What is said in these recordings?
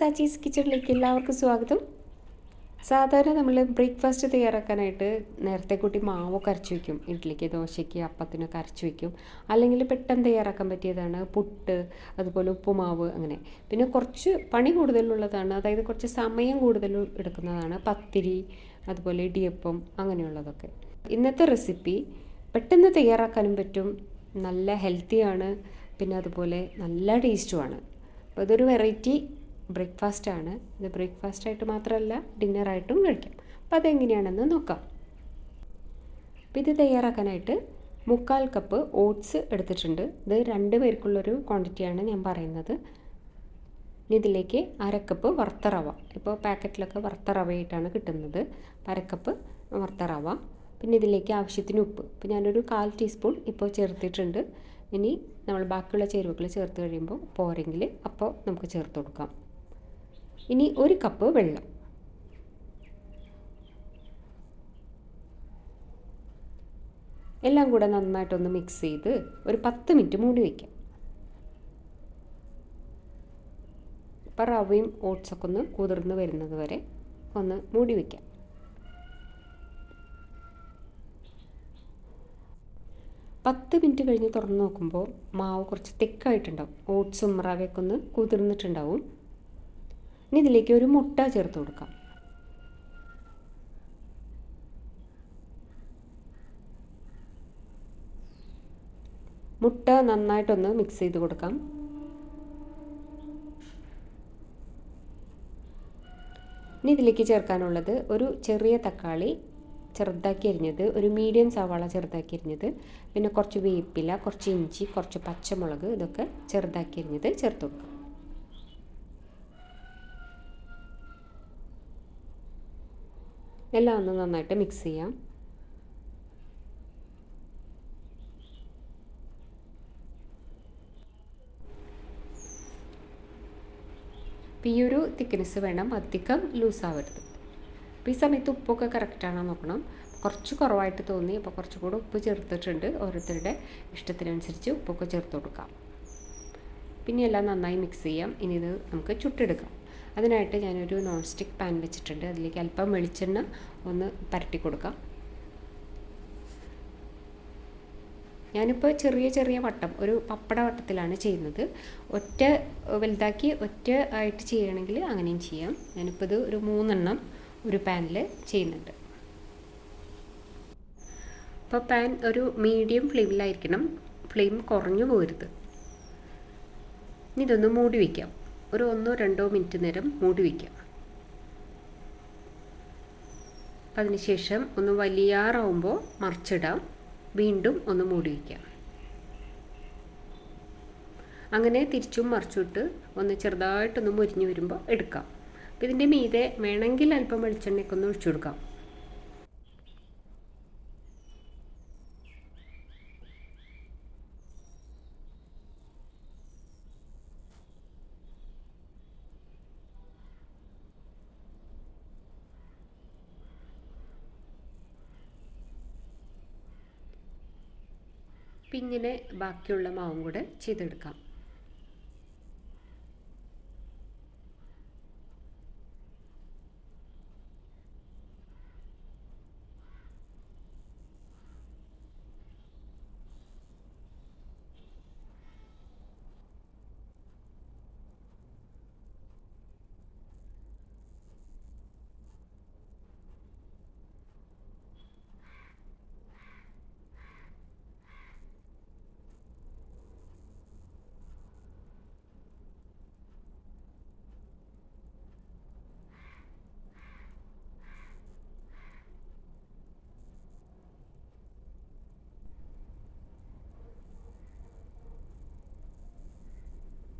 സാച്ചീസ് കിച്ചണിലേക്ക് എല്ലാവർക്കും സ്വാഗതം. സാധാരണ നമ്മൾ ബ്രേക്ക്ഫാസ്റ്റ് തയ്യാറാക്കാനായിട്ട് നേരത്തെ കൂട്ടി മാവൊക്കെ അരച്ചു വയ്ക്കും ഇഡ്ഡലിക്ക് ദോശയ്ക്ക് അപ്പത്തിനൊക്കെ അരച്ചു വയ്ക്കും അല്ലെങ്കിൽ പെട്ടെന്ന് തയ്യാറാക്കാൻ പറ്റിയതാണ് പുട്ട് അതുപോലെ ഉപ്പുമാവ് അങ്ങനെ. പിന്നെ കുറച്ച് പണി കൂടുതലുള്ളതാണ്. അതായത് കുറച്ച് സമയം കൂടുതൽ എടുക്കുന്നതാണ്. പത്തിരി അതുപോലെ ഇടിയപ്പം അങ്ങനെയുള്ളതൊക്കെ. ഇന്നത്തെ റെസിപ്പി പെട്ടെന്ന് തയ്യാറാക്കാനും പറ്റും. നല്ല ഹെൽത്തിയാണ്. പിന്നെ അതുപോലെ നല്ല ടേസ്റ്റുമാണ്. അപ്പോൾ ഇതൊരു വെറൈറ്റി ബ്രേക്ക്ഫാസ്റ്റാണ്. ഇത് ബ്രേക്ക്ഫാസ്റ്റായിട്ട് മാത്രമല്ല ഡിന്നറായിട്ടും കഴിക്കാം. അപ്പോൾ അതെങ്ങനെയാണെന്ന് നോക്കാം. അപ്പോൾ ഇത് തയ്യാറാക്കാനായിട്ട് മുക്കാൽ കപ്പ് ഓട്സ് എടുത്തിട്ടുണ്ട്. ഇത് രണ്ട് പേർക്കുള്ളൊരു ക്വാണ്ടിറ്റിയാണ് ഞാൻ പറയുന്നത്. ഇനി ഇതിലേക്ക് അരക്കപ്പ് വറുത്ത റവ. ഇപ്പോൾ പാക്കറ്റിലൊക്കെ വറുത്ത റവയായിട്ടാണ് കിട്ടുന്നത്. അരക്കപ്പ് വറുത്ത റവ. പിന്നെ ഇതിലേക്ക് ആവശ്യത്തിന് ഉപ്പ്. ഇപ്പോൾ ഞാനൊരു കാൽ ടീസ്പൂൺ ഇപ്പോൾ ചേർത്തിട്ടുണ്ട്. ഇനി നമ്മൾ ബാക്കിയുള്ള ചേരുവകൾ ചേർത്ത് കഴിയുമ്പോൾ പോരെങ്കിൽ അപ്പോൾ നമുക്ക് ചേർത്ത് കൊടുക്കാം. ഇനി ഒരു കപ്പ് വെള്ളം. എല്ലാം കൂടെ നന്നായിട്ടൊന്ന് മിക്സ് ചെയ്ത് ഒരു പത്ത് മിനിറ്റ് മൂടി വയ്ക്കാം ഇപ്പം റവയും ഓട്സൊക്കെ ഒന്ന് കുതിർന്ന് വരുന്നത് വരെ ഒന്ന് മൂടി വയ്ക്കാം പത്ത് മിനിറ്റ് കഴിഞ്ഞ് തുറന്ന് നോക്കുമ്പോൾ മാവ് കുറച്ച് തിക്കായിട്ടുണ്ടാവും ഓട്സും റവയൊക്കെ ഒന്ന് കുതിർന്നിട്ടുണ്ടാവും. ഇനി ഇതിലേക്ക് ഒരു മുട്ട ചേർത്ത് കൊടുക്കാം. മുട്ട നന്നായിട്ടൊന്ന് മിക്സ് ചെയ്ത് കൊടുക്കാം. ഇനി ഇതിലേക്ക് ചേർക്കാനുള്ളത് ഒരു ചെറിയ തക്കാളി ചെറുതാക്കി അരിഞ്ഞത് ഒരു മീഡിയം സവാള ചെറുതാക്കി അരിഞ്ഞത് പിന്നെ കുറച്ച് വേപ്പില കുറച്ച് ഇഞ്ചി കുറച്ച് പച്ചമുളക് ഇതൊക്കെ ചെറുതാക്കി അരിഞ്ഞത് ചേർത്ത് കൊടുക്കാം. എല്ലാം ഒന്ന് നന്നായിട്ട് മിക്സ് ചെയ്യാം. ഈ ഒരു തിക്നെസ് വേണം അധികം ലൂസാവരുത് അപ്പോൾ ഈ സമയത്ത് ഉപ്പൊക്കെ കറക്റ്റാണോ നോക്കണം. കുറച്ച് കുറവായിട്ട് തോന്നി അപ്പോൾ കുറച്ചുകൂടെ ഉപ്പ് ചേർത്തിട്ടുണ്ട് ഓരോരുത്തരുടെ ഇഷ്ടത്തിനനുസരിച്ച് ഉപ്പൊക്കെ ചേർത്ത് കൊടുക്കാം. പിന്നെ എല്ലാം നന്നായി മിക്സ് ചെയ്യാം. ഇനി ഇത് നമുക്ക് ചുട്ടെടുക്കാം. അതിനായിട്ട് ഞാനൊരു നോൺ സ്റ്റിക്ക് പാൻ വെച്ചിട്ടുണ്ട്. അതിലേക്ക് അല്പം വെളിച്ചെണ്ണ ഒന്ന് പരട്ടി കൊടുക്കാം. ഞാനിപ്പോൾ ചെറിയ ചെറിയ വട്ടം ഒരു പപ്പട വട്ടത്തിലാണ് ചെയ്യുന്നത്. ഒറ്റ വലുതാക്കി ഒറ്റ ആയിട്ട് ചെയ്യണമെങ്കിൽ അങ്ങനെയും ചെയ്യാം. ഞാനിപ്പോൾ ഇത് ഒരു മൂന്നെണ്ണം ഒരു പാനിൽ ചെയ്യുന്നുണ്ട്. അപ്പോൾ പാൻ ഒരു മീഡിയം ഫ്ലെയിമിലായിരിക്കണം. ഫ്ലെയിം കുറഞ്ഞു പോരുത്. ഇനി ഇതൊന്ന് മൂടി വയ്ക്കാം ഒരു ഒന്നോ രണ്ടോ മിനിറ്റ് നേരം മൂടി വയ്ക്കാം അപ്പം അതിനുശേഷം ഒന്ന് വലിയാറാവുമ്പോൾ മറിച്ചിടാം. വീണ്ടും ഒന്ന് മൂടി വയ്ക്കാം അങ്ങനെ തിരിച്ചും മറിച്ചിട്ട് ഒന്ന് ചെറുതായിട്ടൊന്ന് മുരിഞ്ഞു വരുമ്പോൾ എടുക്കാം. അപ്പം ഇതിന്റെ മീതെ വേണമെങ്കിൽ അല്പം വെളിച്ചെണ്ണയൊക്കെ ഒന്ന് ഒഴിച്ചു കൊടുക്കാം. പിന്നിനെ ബാക്കിയുള്ള മാവും കൂടെ ചെയ്തെടുക്കാം.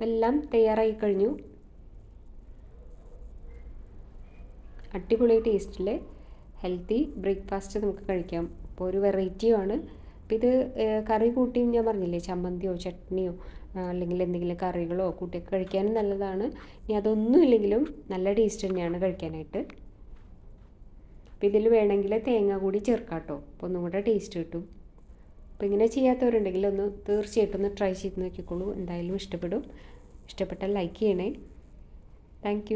എല്ലാം തയ്യാറായി കഴിഞ്ഞു. അടിപൊളി ടേസ്റ്റിൽ ഹെൽത്തി ബ്രേക്ക്ഫാസ്റ്റ് നമുക്ക് കഴിക്കാം. അപ്പോൾ ഒരു വെറൈറ്റിയുമാണ് അപ്പോൾ ഇത് കറി കൂട്ടിയും ഞാൻ പറഞ്ഞില്ലേ ചമ്മന്തിയോ ചട്നിയോ അല്ലെങ്കിൽ എന്തെങ്കിലും കറികളോ കൂട്ടിയൊക്കെ കഴിക്കാനും നല്ലതാണ്. ഇനി അതൊന്നും ഇല്ലെങ്കിലും നല്ല ടേസ്റ്റ് തന്നെയാണ് കഴിക്കാനായിട്ട്. അപ്പോൾ ഇതിൽ വേണമെങ്കിൽ തേങ്ങ കൂടി ചേർക്കാം കേട്ടോ. അപ്പോൾ ഒന്നും കൂടെ ടേസ്റ്റ് കിട്ടും. അപ്പോൾ ഇങ്ങനെ ചെയ്യാത്തവരുണ്ടെങ്കിൽ ഒന്ന് തീർച്ചയായിട്ടും ഒന്ന് ട്രൈ ചെയ്ത് നോക്കിക്കോളൂ. എന്തായാലും ഇഷ്ടപ്പെടും. ഇഷ്ടപ്പെട്ടാൽ ലൈക്ക് ചെയ്യണേ. താങ്ക്